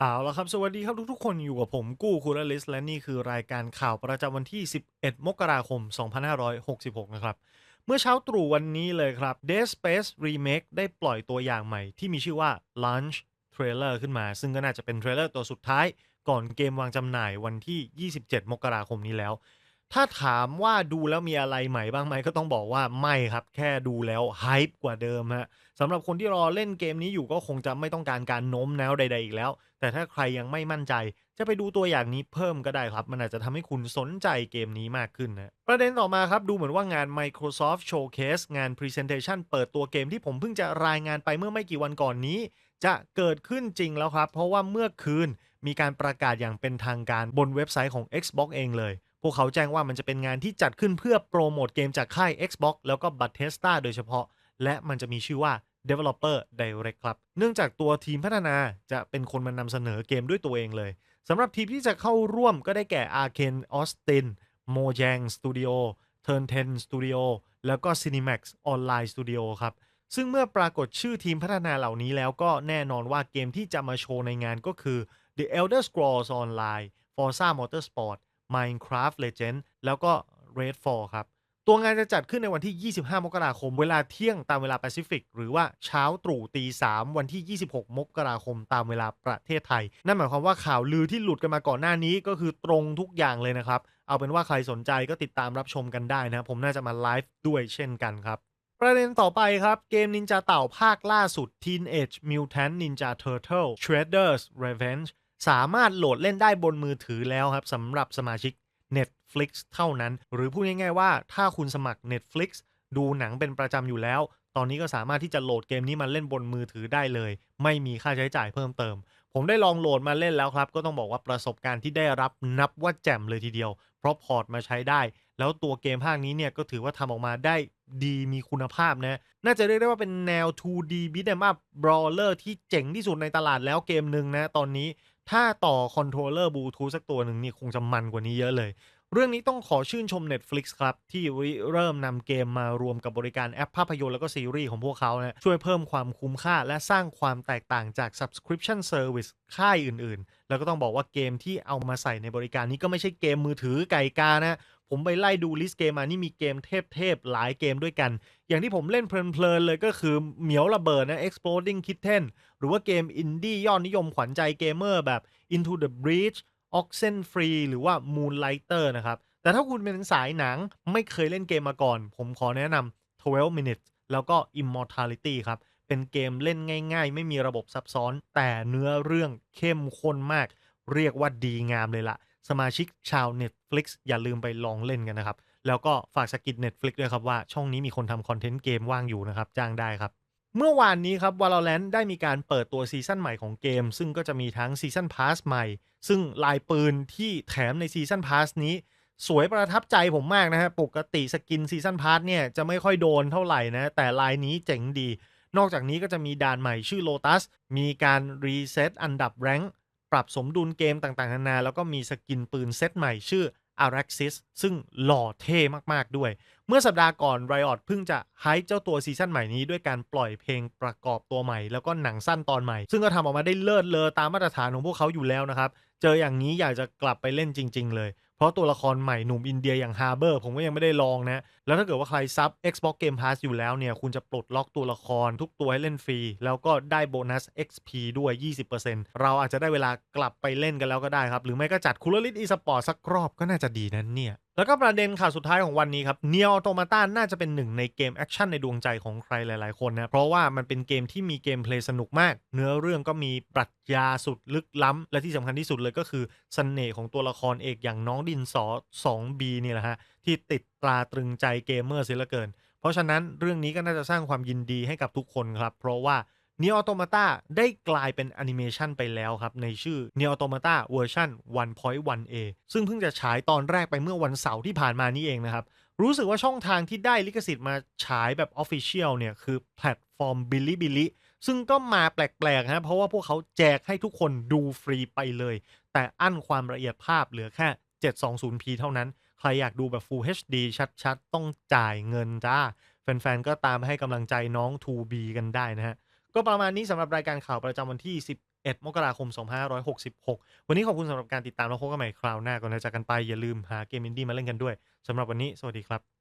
เอาละครับ สวัสดีครับทุกๆคนอยู่กับผมกู้คูลลิสและนี่คือรายการข่าวประจำวันที่ 11 มกราคม 2566 นะครับ เมื่อเช้าตรู่วันนี้เลยครับ Dead Space Remake ได้ปล่อยตัวอย่างใหม่ที่มีชื่อว่า Launch Trailer ขึ้นมา ซึ่งก็น่าจะเป็นเทรลเลอร์ตัวสุดท้ายก่อนเกมวางจำหน่ายวันที่ 27 มกราคมนี้แล้ว ถ้าถามว่าดูแล้วมีอะไรใหม่บ้างไหมก็ต้องบอกว่าไม่ครับ แค่ดูแล้วไฮป์กว่าเดิมฮะสำหรับคนที่รอเล่นเกมนี้อยู่ก็คงจะไม่ต้องการการโน้มน้าวใด ๆ อีกแล้ว แต่ถ้าใครยังไม่มั่นใจ จะไปดูตัวอย่างนี้เพิ่มก็ได้ครับ มันอาจจะทำให้คุณสนใจเกมนี้มากขึ้นนะประเด็นต่อมาครับ ดูเหมือนว่างาน Microsoft Showcase งาน Presentation เปิดตัวเกมที่ผมเพิ่งจะรายงานไปเมื่อไม่กี่วันก่อนนี้ จะเกิดขึ้นจริงแล้วครับ เพราะว่าเมื่อคืนมีการประกาศอย่างเป็นทางการบนเว็บไซต์ของ Xbox เองเลย พวกเขาแจ้งว่ามันจะเป็นงานที่จัดขึ้นเพื่อโปรโมทเกมจากค่าย Xbox แล้วก็ Bethesda โดยเฉพาะ และมันจะมีชื่อว่า Developer Direct ครับ เนื่องจากตัวทีมพัฒนาจะเป็นคนมานำเสนอเกมด้วยตัวเองเลยสำหรับทีมที่จะเข้าร่วมก็ได้แก่ Arkane Austin Mojang Studio Turn 10 Studio แล้วก็ Cinemax Online Studio ครับ ซึ่งเมื่อปรากฏชื่อทีมพัฒนาเหล่านี้แล้วก็แน่นอนว่าเกมที่จะมาโชว์ในงานก็คือ The Elder Scrolls Online Forza Motorsport Minecraft Legend แล้วก็ Redfall ครับ ตัวงานจะจัดขึ้นในวันที่ 25 มกราคม เวลาเที่ยงตามเวลาแปซิฟิก หรือว่าเช้าตรู่ตี3วันที่ 26 มกราคมตามเวลาประเทศไทย นั่นหมายความว่าข่าวลือที่หลุดกันมาก่อนหน้านี้ก็คือตรงทุกอย่างเลยนะครับ เอาเป็นว่าใครสนใจก็ติดตามรับชมกันได้นะผมน่าจะมาไลฟ์ด้วยเช่นกันครับประเด็นต่อไปครับ เกมนินจาเต่าภาคล่าสุด Teenage Mutant Ninja Turtle Shredder's Revenge สามารถโหลดเล่นได้บนมือถือแล้วครับสำหรับสมาชิก Netflix เท่านั้น หรือพูดง่ายๆว่าถ้าคุณสมัคร Netflix ดูหนังเป็นประจำอยู่แล้ว ตอนนี้ก็สามารถที่จะโหลดเกมนี้มาเล่นบนมือถือได้เลย ไม่มีค่าใช้จ่ายเพิ่มเติม ผมได้ลองโหลดมาเล่นแล้วครับ ก็ต้องบอกว่าประสบการณ์ที่ได้รับนับว่าแจ่มเลยทีเดียว เพราะพอร์ตมาใช้ได้ แล้วตัวเกมภาคนี้เนี่ยก็ถือว่าทำออกมาได้ดีมีคุณภาพนะ น่าจะเรียกได้ว่าเป็นแนว 2D beat 'em up brawler ที่เจ๋งที่สุดในตลาดแล้วเกมหนึ่งนะ ตอนนี้ ถ้าต่อคอนโทรลเลอร์บลูทูธสักตัวหนึ่งนี่คงจะมันกว่านี้เยอะเลย เรื่องนี้ต้องขอชื่นชม Netflix ครับ ที่เริ่มนำเกมมารวมกับบริการแอปภาพยนตร์แล้วก็ซีรีส์ของพวกเขานะช่วยเพิ่มความคุ้มค่าและสร้างความแตกต่างจาก Subscription Service ค่ายอื่นๆ แล้วก็ต้องบอกว่าเกมที่เอามาใส่ในบริการนี้ก็ไม่ใช่เกมมือถือไก่กานะ ผมไปไล่ดูลิสต์เกมมานี่มีเกมเทพๆหลายเกมด้วยกัน อย่างที่ผมเล่นเพลินๆเลยก็คือเหมียวระเบิดนะ Exploding Kitten หรือว่าเกมอินดี้ยอดนิยมขวัญใจเกมเมอร์แบบ Into the Breach Oxen Free หรือว่า Moonlighter นะครับแต่ถ้าคุณเป็นสายหนังไม่เคยเล่นเกมมาก่อน ผมขอแนะนำ12 minutes แล้วก็ Immortality ครับ เป็นเกมเล่นง่าย ๆ ไม่มีระบบซับซ้อน แต่เนื้อเรื่องเข้มข้นมาก เรียกว่าดีงามเลยละสมาชิกชาว Netflix อย่าลืมไปลองเล่นกันนะครับ แล้วก็ฝากสกิด Netflix ด้วยครับว่าช่องนี้มีคนทำคอนเทนต์เกมว่างอยู่นะครับ จ้างได้ครับ เมื่อวานนี้ครับ Valorant ได้มีการเปิดตัวซีซั่นใหม่ของเกม ซึ่งก็จะมีทั้งซีซั่นพาสใหม่ ซึ่งลายปืนที่แถมในซีซั่นพาสนี้สวยประทับใจผมมากนะฮะ ปกติสกินซีซั่นพาสเนี่ย จะไม่ค่อยโดนเท่าไหร่นะ แต่ลายนี้เจ๋งดี นอกจากนี้ก็จะมีด่านใหม่ชื่อ Lotus มีการรีเซ็ตอันดับแรงค์ปรับสมดุลเกมต่างๆนานา แล้วก็มีสกินปืนเซตใหม่ชื่อ Araxis ซึ่งหล่อเท่มากๆด้วย เมื่อสัปดาห์ก่อน Riot เพิ่งจะไฮเจ้าตัวซีซั่นใหม่นี้ด้วยการปล่อยเพลงประกอบตัวใหม่ แล้วก็หนังสั้นตอนใหม่ ซึ่งก็ทำออกมาได้เลิศเลอตามมาตรฐานของพวกเขาอยู่แล้วนะครับ เจออย่างนี้อยากจะกลับไปเล่นจริง ๆ เลย เพราะตัวละครใหม่หนุ่มอินเดียอย่างฮาร์เบอร์ผมก็ยังไม่ได้ลองนะ แล้วถ้าเกิดว่าใครซับ Xbox Game Pass อยู่แล้วเนี่ย คุณจะปลดล็อกตัวละครทุกตัวให้เล่นฟรี แล้วก็ได้โบนัส XP ด้วย 20%เราอาจจะได้เวลากลับไปเล่นกันแล้วก็ได้ครับ หรือไม่ก็จัดคูลลิตอีสปอร์ตสักรอบก็น่าจะดีนั้นเนี่ย แล้วก็ประเด็นข่าวสุดท้ายของวันนี้ครับ Nier Automata น่าจะเป็นหนึ่งในเกมแอคชั่นในดวงใจของใครหลาย ๆ คนนะ เพราะว่ามันเป็นเกมที่มีเกมเพลย์สนุกมาก เนื้อเรื่องก็มีปรัชญาสุดลึกล้ำและที่สำคัญที่สุดเลยก็คือเสน่ห์ของตัวละครเอกอย่างน้องดินสอ 2B เนี่ยแหละฮะ ที่ติดตราตรึงใจเกมเมอร์เสียเหลือเกิน เพราะฉะนั้นเรื่องนี้ก็น่าจะสร้างความยินดีให้กับทุกคนครับ เพราะว่า Nier Automata ได้กลายเป็นแอนิเมชันไปแล้วครับ ในชื่อ Nier Automata เวอร์ชัน 1.1a ซึ่งเพิ่งจะฉายตอนแรกไปเมื่อวันเสาร์ที่ผ่านมานี้เองนะครับ รู้สึกว่าช่องทางที่ได้ลิขสิทธิ์มาฉายแบบ Official เนี่ย คือแพลตฟอร์ม Bilibili ซึ่งก็มาแปลกๆนะเพราะว่าพวกเขาแจกให้ทุกคนดูฟรีไปเลย แต่อั้นความละเอียดภาพเหลือแค่ 720p เท่านั้น ใครอยากดูแบบ Full HD ชัดๆ ต้องจ่ายเงินจ้า แฟนๆ ก็ตามให้กำลังใจน้อง 2B กันได้นะฮะ ก็ประมาณนี้สำหรับรายการข่าวประจำวันที่ 11 มกราคม 2566 วันนี้ขอบคุณสำหรับการติดตามแล้วพบกันใหม่คราวหน้าก่อนจะจากกันไปอย่าลืมหาเกมอินดี้มาเล่นกันด้วยสำหรับวันนี้สวัสดีครับ